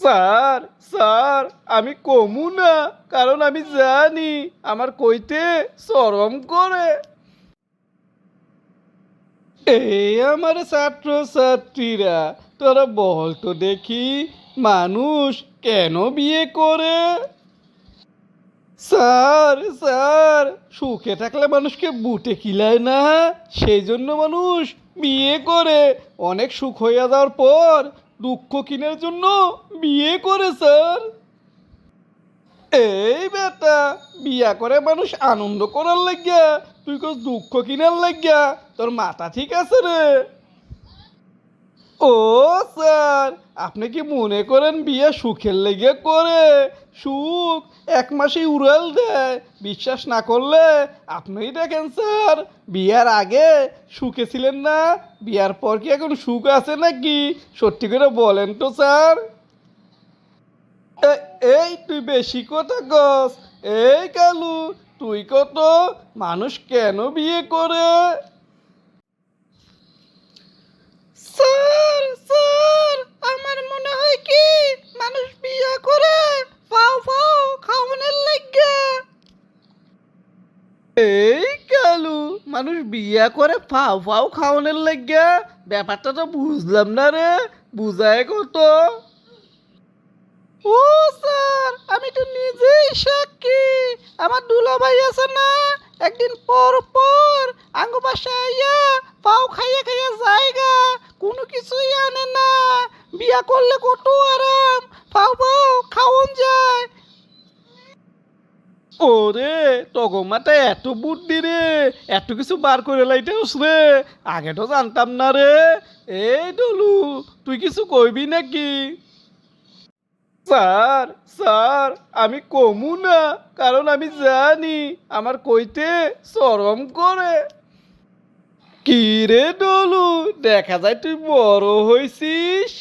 Sir sir, আমি কমু না, কারণ আমি জানি আমার কইতে সরম করে। এই আমার ছাত্র ছাত্রীরা তোরা বল তো দেখি মানুষ কেন বিয়ে করে? স্যার স্যার, সুখে থাকলে মানুষকে বুটে কিলায় না? সেই জন্য মানুষ বিয়ে করে। অনেক সুখ হইয়া যাওয়ার পর দুঃখ কিনের জন্য বিয়ে করে, স্যার। এই বেটা, বিয়া করে মানুষ আনন্দ করার লাগিয়া, তুই দুঃখ কিনার লাগিয়া, তোর মাথা ঠিক আছে রে? ও স্যার, আপনি কি মনে করেন বিয়ে সুখের লেগে করে? সুখ এক মাসে উড়াল দেয়। বিশ্বাস না করলে আপনিই দেখেন স্যার, বিয়ার আগে সুখে ছিলেন না, বিয়ার পর কি এখন সুখ আছে নাকি? সত্যি করে বলেন তো স্যার। এই তুই বেশি কথা কস। এই কালু, তুই কত মানুষ কেন বিয়ে করে স্যার স্যার আমার মনে হয় কি মানুষ বিয়ে করে ফাও ফাও খাওয়ানোর লাগে এই কালু, মানুষ বিয়া করে ফাও ফাও খাওয়ানোর লাগে ব্যাপারটা তো বুঝলাম না রে, বুঝায় কত? ও স্যার, আমি তো নিজেই সাক্ষী। আমার দুলাভাই আছে না, একদিন পর পর আঙ্গ বাসায় আইয়া পাও খাইয়া খাইয়া জায়গা, কোনো কিছুই আনে না। বিয়া করলে কত আরাম পাও পাও খাওন যায়। ওরে তগমাটা এত বুদ্ধি রে, এত কিছু বার করে লাইতেস রে, আগে তো জানতাম না রে। এই ডলু, তুই কিছু কইবি নাকি? স্যার স্যার, আমি কমু না, কারণ আমি জানি আমার কইতে সরম করে। কি রে ডলু, দেখা যায় তুই বড় হইছিস।